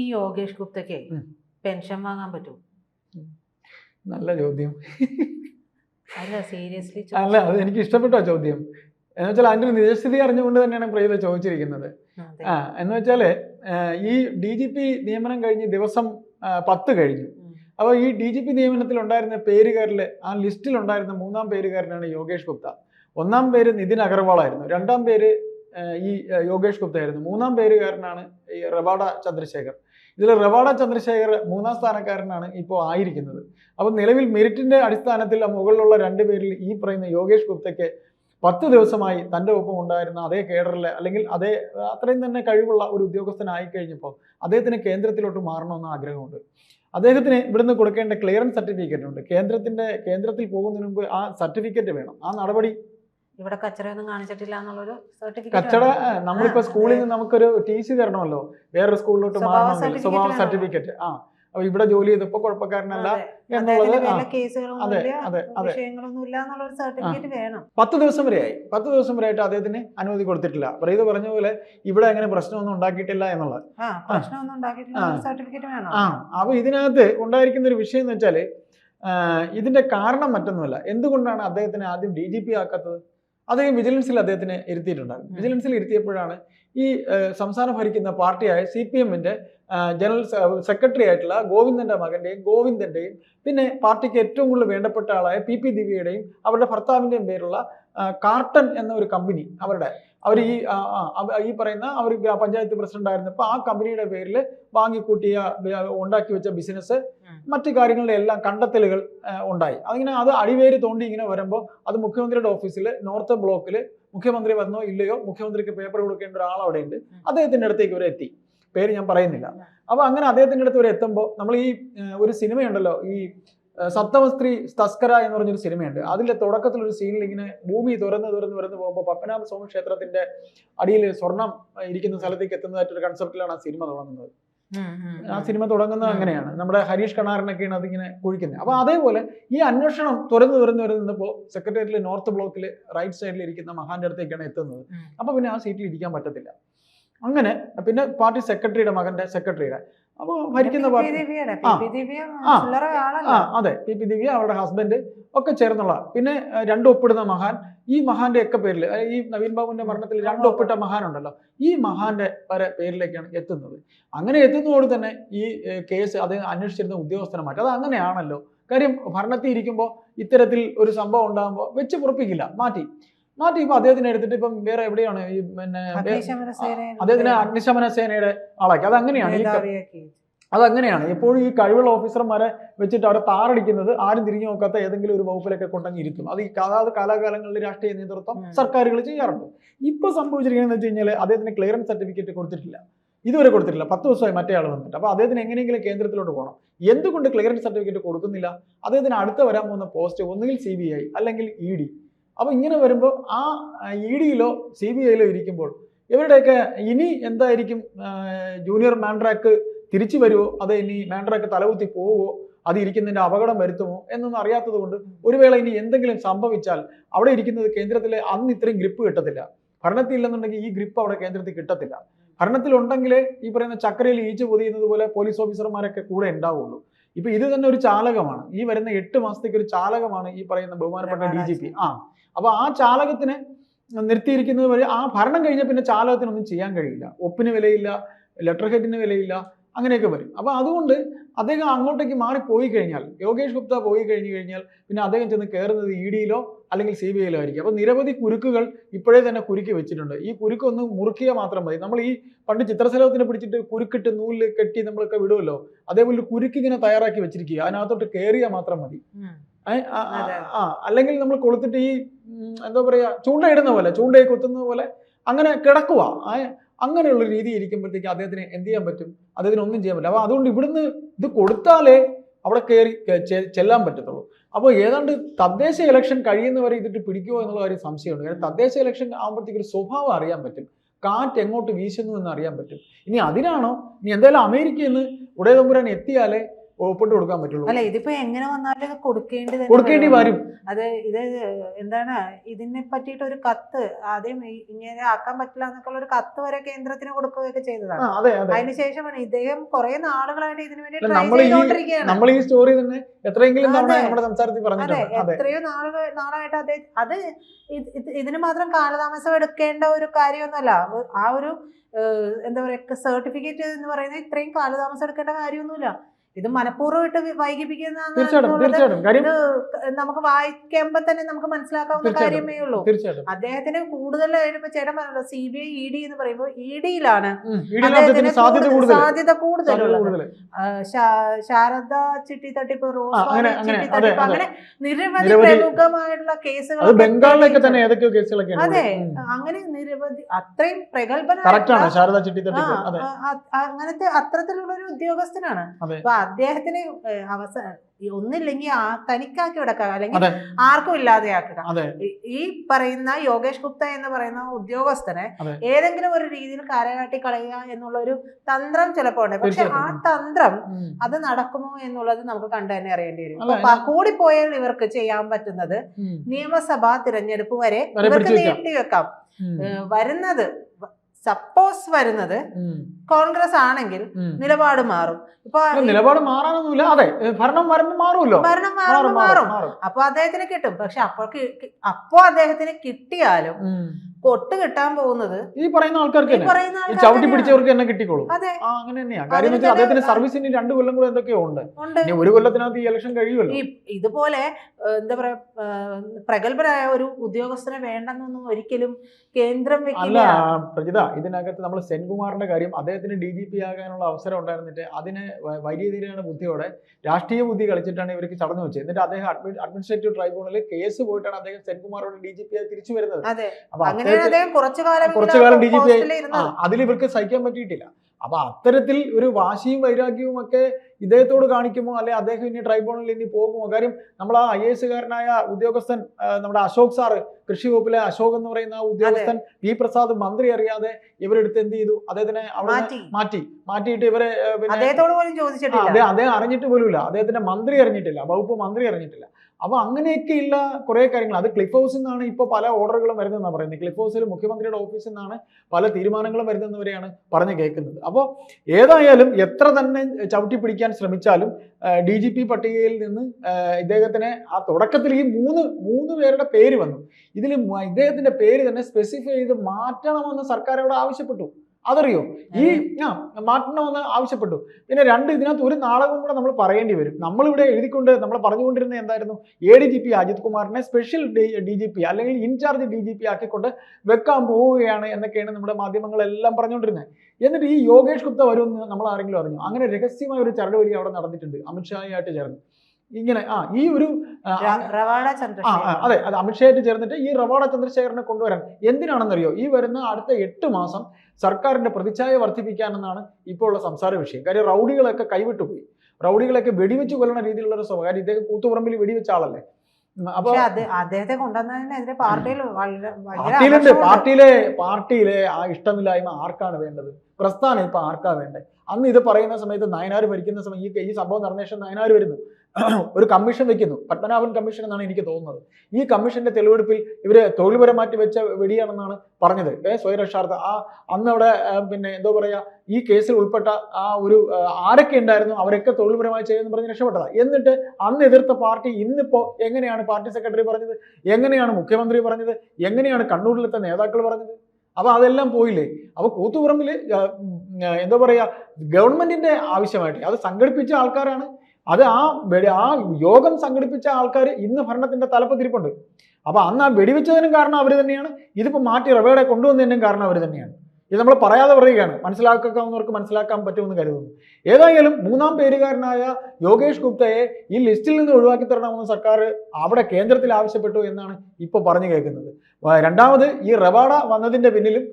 ഈ യോഗേഷ് ഗുപ്തയ്ക്ക് പെൻഷൻ വാങ്ങാൻ പറ്റും? നല്ല ചോദ്യം. അല്ല സീരിയസ്ലി അല്ല അത് എനിക്ക് ഇഷ്ടപ്പെട്ട ചോദ്യം? എന്ന് വെച്ചാൽ അതിന്റെ നിജസ്ഥിതി അറിഞ്ഞുകൊണ്ട് തന്നെയാണ് പ്രിയത ചോദിച്ചിരിക്കുന്നത്. ആ എന്ന് വെച്ചാൽ ഈ ഡി ജി പി നിയമനം കഴിഞ്ഞ് ദിവസം പത്ത് കഴിഞ്ഞു. അപ്പോൾ ഈ ഡി ജി പി നിയമനത്തിൽ ഉണ്ടായിരുന്ന പേരുകാരിൽ ആ ലിസ്റ്റിൽ ഉണ്ടായിരുന്ന മൂന്നാം പേരുകാരനാണ് യോഗേഷ് ഗുപ്ത. ഒന്നാം പേര് നിതിൻ അഗർവാൾ ആയിരുന്നു രണ്ടാം പേര് ഈ യോഗേഷ് ഗുപ്ത ആയിരുന്നു മൂന്നാം പേരുകാരനാണ് ഈ റബാഡ ചന്ദ്രശേഖർ. ഇതിൽ റവാഡ ചന്ദ്രശേഖർ മൂന്നാം സ്ഥാനക്കാരനാണ് ഇപ്പോൾ ആയിരിക്കുന്നത്. അപ്പോൾ നിലവിൽ മെറിറ്റിന്റെ അടിസ്ഥാനത്തിൽ മുകളിലുള്ള രണ്ട് പേരിൽ ഈ പറയുന്ന യോഗേഷ് ഗുപ്തയ്ക്ക് പത്ത് ദിവസമായി തന്റെ ഒപ്പം ഉണ്ടായിരുന്ന അതേ കേഡറിലെ അല്ലെങ്കിൽ അതേ അത്രയും തന്നെ കഴിവുള്ള ഒരു ഉദ്യോഗസ്ഥനായി കഴിഞ്ഞപ്പോൾ അദ്ദേഹത്തിന് കേന്ദ്രത്തിലോട്ട് മാറണമെന്ന് ആഗ്രഹമുണ്ട്. അദ്ദേഹത്തിന് ഇവിടുന്ന് കൊടുക്കേണ്ട ക്ലിയറൻസ് സർട്ടിഫിക്കറ്റ് ഉണ്ട്. കേന്ദ്രത്തിന്റെ കേന്ദ്രത്തിൽ പോകുന്നതിന് മുമ്പ് ആ സർട്ടിഫിക്കറ്റ് വേണം. ആ നടപടി ഇവിടെ കച്ചറയൊന്നും കാണിച്ചിട്ടില്ല എന്നുള്ളൊരു കച്ചട നമ്മളിപ്പോ സ്കൂളിൽ നിന്ന് നമുക്കൊരു ടി സി തരണമല്ലോ. വേറൊരു സ്കൂളിലോട്ട് സ്വഭാവ മാറണമെങ്കിൽ സ്വഭാവ സർട്ടിഫിക്കറ്റ് ആ. അപ്പൊ ഇവിടെ ജോലി ചെയ്തപ്പോ കുഴപ്പക്കാരനല്ല എന്നുള്ളത് പത്ത് ദിവസം വരെയായി. പത്ത് ദിവസം വരെയായിട്ട് അദ്ദേഹത്തിന് അനുമതി കൊടുത്തിട്ടില്ല. പ്രീത് പറഞ്ഞ പോലെ ഇവിടെ അങ്ങനെ പ്രശ്നമൊന്നും ഉണ്ടാക്കിയിട്ടില്ല എന്നുള്ളത്. ആ അപ്പൊ ഇതിനകത്ത് ഉണ്ടായിരിക്കുന്ന ഒരു വിഷയം എന്ന് വെച്ചാൽ ഇതിന്റെ കാരണം മറ്റൊന്നുമല്ല. എന്തുകൊണ്ടാണ് അദ്ദേഹത്തിന് ആദ്യം ഡി ജി പി ആക്കാത്തത്? അദ്ദേഹം വിജിലൻസിൽ അദ്ദേഹത്തിനെ ഇരുത്തിയിട്ടുണ്ടായിരുന്നു. വിജിലൻസിൽ ഇരുത്തിയപ്പോഴാണ് ഈ സംസ്ഥാനം ഭരിക്കുന്ന പാർട്ടിയായ സി പി എമ്മിന്റെ ജനറൽ സെക്രട്ടറി ആയിട്ടുള്ള ഗോവിന്ദന്റെ മകന്റെയും ഗോവിന്ദന്റെയും പിന്നെ പാർട്ടിക്ക് ഏറ്റവും കൂടുതൽ വേണ്ടപ്പെട്ട ആളായ പി പി ദിവ്യയുടെയും അവരുടെ ഭർത്താവിന്റെയും പേരുള്ള കാർട്ടൺ എന്ന ഒരു കമ്പനി അവരുടെ അവർ ഈ ഈ പറയുന്ന അവർ പഞ്ചായത്ത് പ്രസിഡന്റ് ആയിരുന്നപ്പോൾ ആ കമ്പനിയുടെ പേരിൽ വാങ്ങിക്കൂട്ടിയ ഉണ്ടാക്കി വെച്ച ബിസിനസ്. മറ്റു കാര്യങ്ങളുടെ എല്ലാം കണ്ടെത്തലുകൾ ഉണ്ടായി അതിങ്ങനെ അത് അടിവേര് തോണ്ടി ഇങ്ങനെ വരുമ്പോൾ അത് മുഖ്യമന്ത്രിയുടെ ഓഫീസിൽ നോർത്ത് ബ്ലോക്കിൽ മുഖ്യമന്ത്രി വന്നോ ഇല്ലയോ മുഖ്യമന്ത്രിക്ക് പേപ്പർ കൊടുക്കേണ്ട ഒരാൾ അവിടെ ഉണ്ട് അദ്ദേഹത്തിന്റെ അടുത്തേക്ക് ഇവരെ എത്തി. പേര് ഞാൻ പറയുന്നില്ല. അപ്പൊ അങ്ങനെ അദ്ദേഹത്തിന്റെ അടുത്ത് ഇവരെ എത്തുമ്പോൾ നമ്മൾ ഈ ഒരു സിനിമയുണ്ടല്ലോ ഈ സപ്തമസ്ത്രീ തസ്കര എന്ന് പറഞ്ഞൊരു സിനിമയുണ്ട്. അതിന്റെ തുടക്കത്തിൽ ഒരു സീനിൽ ഇങ്ങനെ ഭൂമി തുറന്ന് തുറന്ന് തുറന്ന് പോകുമ്പോൾ പത്മനാഭ സ്വാമി ക്ഷേത്രത്തിന്റെ അടിയിൽ സ്വർണം ഇരിക്കുന്ന സ്ഥലത്തേക്ക് എത്തുന്നതായിട്ടൊരു കൺസെപ്റ്റിലാണ് ആ സിനിമ തുടങ്ങുന്നത്. ആ സിനിമ തുടങ്ങുന്നത് അങ്ങനെയാണ്. നമ്മുടെ ഹരീഷ് കണാറിനൊക്കെയാണ് അതിങ്ങനെ കുഴിക്കുന്നത്. അപ്പൊ അതേപോലെ ഈ അന്വേഷണം തുറന്നു തുറന്നു വരുന്നപ്പോൾ സെക്രട്ടേറിയറ്റിൽ നോർത്ത് ബ്ലോക്കിൽ റൈറ്റ് സൈഡിൽ ഇരിക്കുന്ന മഹാന്റെ അടുത്തേക്കാണ് എത്തുന്നത്. അപ്പൊ പിന്നെ ആ സീറ്റിൽ ഇരിക്കാൻ പറ്റത്തില്ല. അങ്ങനെ പിന്നെ പാർട്ടി സെക്രട്ടറിയുടെ മകന്റെ സെക്രട്ടറിയുടെ അപ്പോൾ ഭരിക്കുന്ന. പി. പാർട്ടി. ആ. ആ. അതെ പി പി ദിവ്യ അവരുടെ ഹസ്ബൻഡ് ഒക്കെ ചേർന്നുള്ള പിന്നെ രണ്ടൊപ്പിടുന്ന രണ്ട് ഒപ്പിടുന്ന മഹാൻ ഈ മഹാന്റെ ഒക്കെ പേരിൽ ഈ നവീൻ ബാബുവിന്റെ മരണത്തിൽ രണ്ട് ഒപ്പിട്ട മഹാനുണ്ടല്ലോ ഈ മഹാന്റെ വരെ പേരിലേക്കാണ് എത്തുന്നത് അങ്ങനെ എത്തുന്നതോട് തന്നെ ഈ കേസ് അത് അന്വേഷിച്ചിരുന്ന ഉദ്യോഗസ്ഥനെ മാറ്റി അത് അങ്ങനെയാണല്ലോ കാര്യം ഭരണത്തിൽ ഇരിക്കുമ്പോൾ ഇത്തരത്തിൽ ഒരു സംഭവം ഉണ്ടാകുമ്പോൾ വെച്ച് പുറപ്പിക്കില്ല മാറ്റി മാറ്റി ഇപ്പൊ അദ്ദേഹത്തിനെ എടുത്തിട്ട് ഇപ്പം വേറെ എവിടെയാണ് ഈ പിന്നെ അദ്ദേഹത്തിന് അഗ്നിശമന സേനയുടെ ആളാക്കി. അത് അങ്ങനെയാണ് ഈ. അതങ്ങനെയാണ്. എപ്പോഴും ഈ കഴിവുള്ള ഓഫീസർമാരെ വെച്ചിട്ട് അവിടെ താറടിക്കുന്നത് ആരും തിരിഞ്ഞു നോക്കാത്ത ഏതെങ്കിലും ഒരു വകുപ്പിലൊക്കെ കൊണ്ടങ്ങ് ഇരുത്തും അത് ഈ അതാത് കാലാകാലങ്ങളിൽ രാഷ്ട്രീയ നേതൃത്വം. സർക്കാരുകൾ ചെയ്യാറുണ്ട്. ഇപ്പൊ സംഭവിച്ചിരിക്കുന്നത് വെച്ച് കഴിഞ്ഞാൽ അദ്ദേഹത്തിന് ക്ലിയറൻസ് സർട്ടിഫിക്കറ്റ് കൊടുത്തിട്ടില്ല. ഇതുവരെ കൊടുത്തിട്ടില്ല. പത്ത് ദിവസമായി മറ്റേ ആൾ വന്നിട്ട്. അപ്പൊ അദ്ദേഹത്തിന് എങ്ങനെയെങ്കിലും കേന്ദ്രത്തിലോട്ട് പോകണം. എന്തുകൊണ്ട് ക്ലിയറൻസ് സർട്ടിഫിക്കറ്റ് കൊടുക്കുന്നില്ല? അദ്ദേഹത്തിന് അടുത്ത വരാൻ പോകുന്ന പോസ്റ്റ് ഒന്നുകിൽ സി ബി ഐ അല്ലെങ്കിൽ ഇ ഡി അപ്പൊ ഇങ്ങനെ വരുമ്പോൾ ആ ഇ ഡിയിലോ സി ബി ഐയിലോ ഇരിക്കുമ്പോൾ ഇവരുടെയൊക്കെ ഇനി എന്തായിരിക്കും ജൂനിയർ മാൻഡ്രാക്ക് തിരിച്ചു വരുമോ അത് ഇനി മാൻഡ്രാക്ക് തലകുത്തി പോവുമോ അത് ഇരിക്കുന്നതിന്റെ അപകടം വരുത്തുമോ? എന്നൊന്നും അറിയാത്തത് കൊണ്ട് ഒരു വേള ഇനി എന്തെങ്കിലും സംഭവിച്ചാൽ അവിടെ ഇരിക്കുന്നത് കേന്ദ്രത്തിലെ അന്ന് ഇത്രയും ഗ്രിപ്പ് കിട്ടത്തില്ല. ഭരണത്തിൽ ഇല്ലെന്നുണ്ടെങ്കിൽ ഈ ഗ്രിപ്പ് അവിടെ കേന്ദ്രത്തിൽ കിട്ടത്തില്ല. ഭരണത്തിലുണ്ടെങ്കിൽ ഈ പറയുന്ന ചക്രയിൽ ഈച്ച് പൊതിയുന്നത് പോലെ പോലീസ് ഓഫീസർമാരൊക്കെ കൂടെ ഉണ്ടാവുള്ളൂ. ഇപ്പൊ ഇത് തന്നെ ഒരു ചാലകമാണ്. ഈ വരുന്ന എട്ട് മാസത്തേക്ക് ഒരു ചാലകമാണ് ഈ പറയുന്ന ബഹുമാനപ്പെട്ട ഡി ജി പി. ആ അപ്പൊ ആ ചാലകത്തിനെ നിർത്തിയിരിക്കുന്നത് വഴി ആ ഭരണം കഴിഞ്ഞ പിന്നെ ചാലകത്തിനൊന്നും ചെയ്യാൻ കഴിയില്ല. ഒപ്പിന് വിലയില്ല ലെറ്റർ ഹെഡിന് വിലയില്ല അങ്ങനെയൊക്കെ വരും. അപ്പൊ അതുകൊണ്ട് അദ്ദേഹം അങ്ങോട്ടേക്ക് മാറി പോയി കഴിഞ്ഞാൽ യോഗേഷ് ഗുപ്ത പോയി കഴിഞ്ഞു കഴിഞ്ഞാൽ പിന്നെ അദ്ദേഹം ചെന്ന് കയറുന്നത് ഇ ഡിയിലോ അല്ലെങ്കിൽ സി ബി ഐയിലോ ആയിരിക്കും. അപ്പോൾ നിരവധി കുരുക്കുകൾ ഇപ്പോഴേ തന്നെ കുരുക്കി വെച്ചിട്ടുണ്ട്. ഈ കുരുക്കൊന്ന് മുറുക്കിയാൽ മാത്രം മതി. നമ്മൾ ഈ പണ്ട് ചിത്രശലഭത്തിനെ പിടിച്ചിട്ട് കുരുക്കിട്ട് നൂൽ കെട്ടി നമ്മളൊക്കെ വിടുമല്ലോ അതേപോലെ കുരുക്ക് കുരുക്കിങ്ങനെ തയ്യാറാക്കി വെച്ചിരിക്കുക. അതിനകത്തോട്ട് കയറിയാൽ മാത്രം മതി. ആ അല്ലെങ്കിൽ നമ്മൾ കൊളുത്തിട്ട് ഈ എന്താ പറയുക ചൂണ്ടയിടുന്ന പോലെ ചൂണ്ടയെ കൊത്തുന്ന പോലെ അങ്ങനെ കിടക്കുക അങ്ങനെയുള്ള രീതി ഇരിക്കുമ്പോഴത്തേക്ക് അദ്ദേഹത്തിന് എന്ത് ചെയ്യാൻ പറ്റും? അദ്ദേഹത്തിന് ഒന്നും ചെയ്യാൻ പറ്റില്ല. അപ്പൊ അതുകൊണ്ട് ഇവിടുന്ന് ഇത് കൊടുത്താലേ അവിടെ കയറി ചെല്ലാൻ പറ്റത്തുള്ളൂ. അപ്പോൾ ഏതാണ്ട് തദ്ദേശ ഇലക്ഷൻ കഴിയുന്നവരെ ഇതിട്ട് പിടിക്കുമോ എന്നുള്ള കാര്യം സംശയമുണ്ട്. കാരണം തദ്ദേശ ഇലക്ഷൻ ആകുമ്പോഴത്തേക്ക് ഒരു സ്വഭാവം അറിയാൻ പറ്റും. കാറ്റ് എങ്ങോട്ട് വീശുന്നു എന്ന് അറിയാൻ പറ്റും. ഇനി അതിനാണോ? ഇനി എന്തായാലും അമേരിക്കയിൽ നിന്ന് ഉടയതമ്പുരാൻ എത്തിയാലേ ഒപ്പിട്ട് കൊടുക്കാൻ പറ്റുള്ളൂ. അല്ല ഇതിപ്പോ എങ്ങനെ വന്നാലും കൊടുക്കേണ്ടി കൊടുക്കേണ്ടി വരും. അത് ഇത് എന്താണ് ഇതിനെ പറ്റിയിട്ട് ഒരു കത്ത് ആദ്യം ഇങ്ങനെ ആക്കാൻ പറ്റില്ല എന്നൊക്കെ ഒരു കത്ത് വരെ കേന്ദ്രത്തിന് കൊടുക്കുകയൊക്കെ ചെയ്തതാണ്. അതെ അതെ. അതിനുശേഷമാണ് ഇദ്ദേഹം കുറെ നാളുകളായിട്ട് ഇതിനു വേണ്ടി നമ്മൾ ഈ- നമ്മൾ ഈ സ്റ്റോറി തന്നെ എത്രയെങ്കിലും നമ്മുടെ സംസാരത്തിൽ പറഞ്ഞു പറഞ്ഞിട്ടുണ്ട് എത്രയോ നാളുകൾ നാളായിട്ട് അദ്ദേഹം അത് ഇത് ഇത് ഇതിന് മാത്രം കാലതാമസം എടുക്കേണ്ട ഒരു കാര്യമൊന്നുമല്ല. ആ ഒരു എന്താ പറയാ സർട്ടിഫിക്കറ്റ് എന്ന് പറയുന്നത് ഇത്രയും കാലതാമസം എടുക്കേണ്ട കാര്യമൊന്നുമില്ല. ഇത് മനഃപൂർവം ഇട്ട് വൈകിപ്പിക്കുന്ന നമുക്ക് വായിക്കുമ്പോ തന്നെ നമുക്ക് മനസ്സിലാക്കാവുന്ന. കാര്യമേ ഉള്ളൂ. അദ്ദേഹത്തിന് കൂടുതൽ ചേട്ടൻ പറഞ്ഞല്ലോ C B I E D എന്ന് പറയുമ്പോൾ ഇ ഡിയിലാണ്. സാധ്യത കൂടുതലുള്ളത് ശാരദ ചിട്ടി തട്ടിപ്പ് റോസ് അങ്ങനെ, ചിട്ടി തട്ടിപ്പ് നിരവധി പ്രമുഖമായിട്ടുള്ള കേസുകൾ അതെ അങ്ങനെ നിരവധി അത്രയും പ്രഗത്ഭനാണ് അങ്ങനത്തെ അത്തരത്തിലുള്ള ഒരു ഉദ്യോഗസ്ഥനാണ്. അപ്പൊ അദ്ദേഹത്തിന് അവസ അവസാന ഒന്നില്ലെങ്കിൽ ആ തനിക്കാക്കി വിടക്കുക അല്ലെങ്കിൽ. ആർക്കും ഇല്ലാതെയാക്കുക. ഈ- പറയുന്ന യോഗേഷ് ഗുപ്ത എന്ന് പറയുന്ന ഉദ്യോഗസ്ഥനെ ഏതെങ്കിലും ഒരു രീതിയിൽ കരകാട്ടി കളയുക എന്നുള്ള ഒരു തന്ത്രം ചിലപ്പോൾ ഉണ്ട്. പക്ഷെ ആ തന്ത്രം അത് നടക്കുമോ എന്നുള്ളത് നമുക്ക് കണ്ടു തന്നെ അറിയേണ്ടി വരും. കൂടിപ്പോയാൽ ഇവർക്ക് ചെയ്യാൻ പറ്റുന്നത് നിയമസഭാ തിരഞ്ഞെടുപ്പ് വരെ ഇവർക്ക്. നീട്ടിവെക്കാം വരുന്നത് സപ്പോസ് വരുന്നത് കോൺഗ്രസ് ആണെങ്കിൽ നിലപാട് മാറും. ഇപ്പൊ നിലപാട് മാറാനൊന്നുമില്ല. അതെ ഭരണം വരുമ്പോ മാറുമല്ലോ. ഭരണം മാറും മാറും അപ്പൊ അദ്ദേഹത്തിന് കിട്ടും. പക്ഷെ അപ്പൊ കി- അദ്ദേഹത്തിന് കിട്ടിയാലും. കൊട്ട് കിട്ടാൻ പോകുന്നത് ഈ പറയുന്ന ആൾക്കാർക്ക് ഈ തന്നെ. ഈ ആൾക്കാർക്ക് ചവിട്ടി പിടിച്ചവർക്ക് തന്നെ കിട്ടിക്കോളും. അതെ. ആ അങ്ങനെ തന്നെയാണ് കാര്യം എന്ന് അതിന് വെച്ചാൽ അദ്ദേഹത്തിന് സർവീസിന് രണ്ട് കൊല്ലം കൂടെ എന്തൊക്കെയോ ഉണ്ട്. ഇനി ഒരു കൊല്ലത്തിനകത്ത് ഈ ഇലക്ഷൻ കഴിയുമല്ലോ. ഇതുപോലെ എന്താ പറയാ പ്രഗത്ഭരായ ഒരു ഉദ്യോഗസ്ഥനെ വേണ്ടെന്നൊന്നും ഒരിക്കലും കേന്ദ്രം അല്ല പ്രജിത ഇതിനകത്ത് നമ്മൾ സെൻകുമാറിന്റെ കാര്യം അദ്ദേഹത്തിന് ഡി ജി പി ആകാനുള്ള അവസരം ഉണ്ടായിരുന്നിട്ട് അതിന് വലിയ രീതിയിലാണ് ബുദ്ധിയോടെ രാഷ്ട്രീയ ബുദ്ധി കളിച്ചിട്ടാണ് ഇവർക്ക് ചടഞ്ഞു വെച്ചത്. എന്നിട്ട് അദ്ദേഹം അഡ്മിനിസ്ട്രേറ്റീവ് ട്രൈബ്യൂണലിൽ കേസ് പോയിട്ടാണ് അദ്ദേഹം സെൻകുമാറോട് ഡി ജി പി ആയി തിരിച്ചു വരുന്നത്. അതെ. അപ്പൊ കുറച്ചു കാലം ഡി ജി പി ആയി- അതിൽ ഇവർക്ക് സഹിക്കാൻ പറ്റിയിട്ടില്ല. അപ്പൊ അത്തരത്തിൽ ഒരു വാശിയും വൈരാഗ്യവും ഒക്കെ ഇദ്ദേഹത്തോട് കാണിക്കുമോ? അല്ലെ അദ്ദേഹം ഇനി ട്രൈബ്യൂണലിൽ ഇനി പോകുമോ? കാര്യം നമ്മൾ ആ ഐ എസ് കാരനായ ഉദ്യോഗസ്ഥൻ നമ്മുടെ അശോക് സാറ് കൃഷി വകുപ്പിലെ അശോക് എന്ന് പറയുന്ന ആ ഉദ്യോഗസ്ഥൻ പി പ്രസാദ് മന്ത്രി അറിയാതെ ഇവരെടുത്ത് എന്ത് ചെയ്തു? അദ്ദേഹത്തിനെ അവിടെ മാറ്റി. മാറ്റി. മാറ്റിയിട്ട് ഇവരെ പിന്നെ പോലും അദ്ദേഹം അദ്ദേഹം അറിഞ്ഞിട്ട് പോലുമില്ല. അദ്ദേഹത്തിന്റെ മന്ത്രി അറിഞ്ഞിട്ടില്ല. വകുപ്പ് മന്ത്രി അറിഞ്ഞിട്ടില്ല. അപ്പൊ അങ്ങനെയൊക്കെയുള്ള കുറേ കാര്യങ്ങൾ. അത് ക്ലിഫ് ഹൗസിൽ നിന്നാണ് ഇപ്പോൾ പല ഓർഡറുകളും വരുന്നതെന്നാണ് പറയുന്നത്. ക്ലിഫ് ഹൗസിൽ മുഖ്യമന്ത്രിയുടെ ഓഫീസിൽ നിന്നാണ് പല തീരുമാനങ്ങളും വരുന്നവരെയാണ് പറഞ്ഞു കേൾക്കുന്നത്. അപ്പോൾ ഏതായാലും എത്ര തന്നെ ചവിട്ടി പിടിക്കാൻ ശ്രമിച്ചാലും ഡി ജി പി പട്ടികയിൽ നിന്ന് ഇദ്ദേഹത്തിനെ ആ തുടക്കത്തിൽ ഈ മൂന്ന് മൂന്ന് പേരുടെ പേര് വന്നു. ഇതിൽ ഇദ്ദേഹത്തിന്റെ പേര് തന്നെ സ്പെസിഫൈ ചെയ്ത് മാറ്റണമെന്ന് സർക്കാരോട് ആവശ്യപ്പെട്ടു. അതറിയോ? ഈ ആ മാറ്റണമെന്ന് ആവശ്യപ്പെട്ടു. പിന്നെ രണ്ട് ഇതിനകത്ത് ഒരു നാടകം കൂടെ നമ്മൾ പറയേണ്ടി വരും. നമ്മളിവിടെ എഴുതിക്കൊണ്ട് നമ്മൾ പറഞ്ഞുകൊണ്ടിരുന്ന എന്തായിരുന്നു? A D G P Ajith കുമാറിനെ സ്പെഷ്യൽ ഡി ജി പി അല്ലെങ്കിൽ in charge D G P ആക്കിക്കൊണ്ട് വെക്കാൻ പോവുകയാണ് എന്നൊക്കെയാണ് നമ്മുടെ മാധ്യമങ്ങളെല്ലാം പറഞ്ഞുകൊണ്ടിരുന്നത്. എന്നിട്ട് ഈ യോഗേഷ് ഗുപ്ത വരുമെന്ന് നമ്മൾ ആരെങ്കിലും അറിഞ്ഞു? അങ്ങനെ രഹസ്യമായ ഒരു ചരടുവലി അവിടെ നടന്നിട്ടുണ്ട്. അമിത്ഷായായിട്ട് ചേർന്ന്. ഇങ്ങനെ ആ ഈ ഒരു അതെ അത് അമിത്ഷായിട്ട് ചേർന്നിട്ട് ഈ റവാഡ ചന്ദ്രശേഖരനെ കൊണ്ടുവരാൻ എന്തിനാണെന്നറിയോ? ഈ വരുന്ന അടുത്ത എട്ട് മാസം സർക്കാരിന്റെ പ്രതിച്ഛായ വർദ്ധിപ്പിക്കാനെന്നാണ് ഇപ്പോൾ ഉള്ള സംസാര വിഷയം. കാര്യം റൗഡികളൊക്കെ കൈവിട്ടുപോയി റൗഡികളൊക്കെ വെടിവെച്ച് കൊല്ലണ രീതിയിലുള്ള ഒരു സ്വഭാവം. കാര്യം ഇദ്ദേഹം കൂത്തുപറമ്പിൽ വെടിവെച്ച ആളല്ലേ? അപ്പൊ അദ്ദേഹത്തെ കൊണ്ടുവന്നതിനെതിരെ പാർട്ടിയിൽ പാർട്ടിയിലുണ്ട്. പാർട്ടിയിലെ പാർട്ടിയിലെ ആ ഇഷ്ടമില്ലായ്മ ആർക്കാണ് വേണ്ടത്? പ്രസ്ഥാനം ഇപ്പൊ ആർക്കാ വേണ്ടത് അന്ന് ഇത് പറയുന്ന സമയത്ത് നയനാർ ഭരിക്കുന്ന സമയം ഈ ഈ സംഭവം നടന്ന ശേഷം നയനാർ വരുന്നു? ഒരു കമ്മീഷൻ വെക്കുന്നു. പത്മനാഭൻ കമ്മീഷൻ എന്നാണ് എനിക്ക് തോന്നുന്നത്. ഈ കമ്മീഷന്റെ തെളിവെടുപ്പിൽ ഇവർ തൊഴിൽപരമാറ്റി വെച്ച വെടിയാണെന്നാണ് പറഞ്ഞത്. സ്വയരക്ഷാർത്ഥ ആ അന്ന് അവിടെ പിന്നെ എന്തോ പറയാ ഈ കേസിൽ ഉൾപ്പെട്ട ആ ഒരു ആരൊക്കെ ഉണ്ടായിരുന്നു അവരൊക്കെ തൊഴിൽപരമായി ചെയ്യുമെന്ന് പറഞ്ഞ് രക്ഷപ്പെട്ടതാ. എന്നിട്ട് അന്ന് എതിർത്ത പാർട്ടി ഇന്നിപ്പോ എങ്ങനെയാണ് പാർട്ടി സെക്രട്ടറി പറഞ്ഞത്? എങ്ങനെയാണ് മുഖ്യമന്ത്രി പറഞ്ഞത്? എങ്ങനെയാണ് കണ്ണൂരിലത്തെ നേതാക്കൾ പറഞ്ഞത്? അപ്പൊ അതെല്ലാം പോയില്ലേ? അപ്പൊ കൂത്തുപറമ്പിൽ എന്താ പറയാ ഗവൺമെന്റിന്റെ ആവശ്യമായിട്ട് അത് സംഘടിപ്പിച്ച ആൾക്കാരാണ് അത് ആ ആ യോഗം സംഘടിപ്പിച്ച ആൾക്കാർ ഇന്ന് ഭരണത്തിന്റെ തലപ്പത്തിരിപ്പുണ്ട് അപ്പോൾ അന്ന് ആ വെടിവെച്ചതിനും കാരണം അവർ തന്നെയാണ്. ഇതിപ്പോൾ മാറ്റി റവയുടെ കൊണ്ടുവന്നതിനും കാരണം അവർ തന്നെയാണ്. ഇത് നമ്മൾ പറയാതെ പറയുകയാണ്. മനസ്സിലാക്കാവുന്നവർക്ക് മനസ്സിലാക്കാൻ പറ്റുമെന്ന് കരുതുന്നു. ഏതായാലും മൂന്നാം പേരുകാരനായ യോഗേഷ് ഗുപ്തയെ ഈ ലിസ്റ്റിൽ നിന്ന് ഒഴിവാക്കി തരണമെന്ന് സർക്കാർ അവിടെ കേന്ദ്രത്തിൽ ആവശ്യപ്പെട്ടു എന്നാണ് ഇപ്പോൾ പറഞ്ഞു കേൾക്കുന്നത്. രണ്ടാമത് ഈ റവാഡ വന്നതിന്റെ പിന്നിലും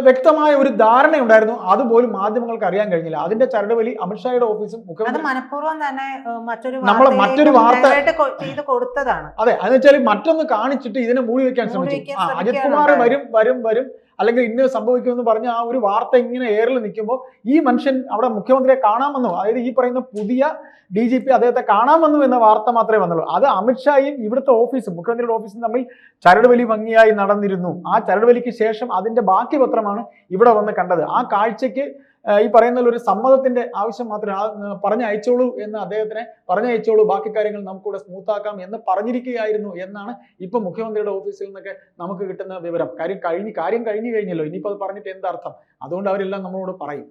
വ്യക്തമായ ഒരു ധാരണയുണ്ടായിരുന്നു. അതുപോലും മാധ്യമങ്ങൾക്ക് അറിയാൻ കഴിഞ്ഞില്ല. അതിന്റെ ചരടുവലി അമിത്ഷായുടെ ഓഫീസും മനഃപൂർവം തന്നെ മറ്റൊരു നമ്മൾ മറ്റൊരു വാർത്ത- കൊടുത്തതാണ്. അതെ അതെന്ന് വെച്ചാൽ മറ്റൊന്ന് കാണിച്ചിട്ട് ഇതിനെ മൂടി വെക്കാൻ ശ്രമിച്ചു. അജിത് കുമാർ വരും വരും വരും. അല്ലെങ്കിൽ ഇന്ന് സംഭവിക്കുമെന്ന് പറഞ്ഞ ആ ഒരു വാർത്ത ഇങ്ങനെ എയറിൽ നിൽക്കുമ്പോൾ ഈ മനുഷ്യൻ അവിടെ മുഖ്യമന്ത്രിയെ കാണാമെന്നോ അതായത് ഈ പറയുന്ന പുതിയ ഡി ജി പി അദ്ദേഹത്തെ കാണാമെന്നു എന്ന വാർത്ത മാത്രമേ വന്നുള്ളൂ. അത് അമിത്ഷായും ഇവിടുത്തെ ഓഫീസും മുഖ്യമന്ത്രിയുടെ ഓഫീസും തമ്മിൽ ചരടുവലി ഭംഗിയായി നടന്നിരുന്നു. ആ ചരടുവലിക്ക് ശേഷം അതിന്റെ ബാക്കി പത്രമാണ് ഇവിടെ വന്ന് കണ്ടത്. ആ കാഴ്ചയ്ക്ക് ഈ പറയുന്ന ഒരു സമ്മതത്തിന്റെ ആവശ്യം മാത്രമേ പറഞ്ഞയച്ചോളൂ എന്ന് അദ്ദേഹത്തിനെ പറഞ്ഞയച്ചോളൂ. ബാക്കി കാര്യങ്ങൾ നമുക്കിവിടെ സ്മൂത്താക്കാം എന്ന് പറഞ്ഞിരിക്കുകയായിരുന്നു എന്നാണ് ഇപ്പൊ മുഖ്യമന്ത്രിയുടെ ഓഫീസിൽ നിന്നൊക്കെ നമുക്ക് കിട്ടുന്ന വിവരം. കാര്യം കഴിഞ്ഞ് കാര്യം കഴിഞ്ഞു കഴിഞ്ഞല്ലോ. ഇനിയിപ്പോൾ അത് പറഞ്ഞിട്ട് എന്താർത്ഥം അതുകൊണ്ട് അവരെല്ലാം നമ്മളോട് പറയും.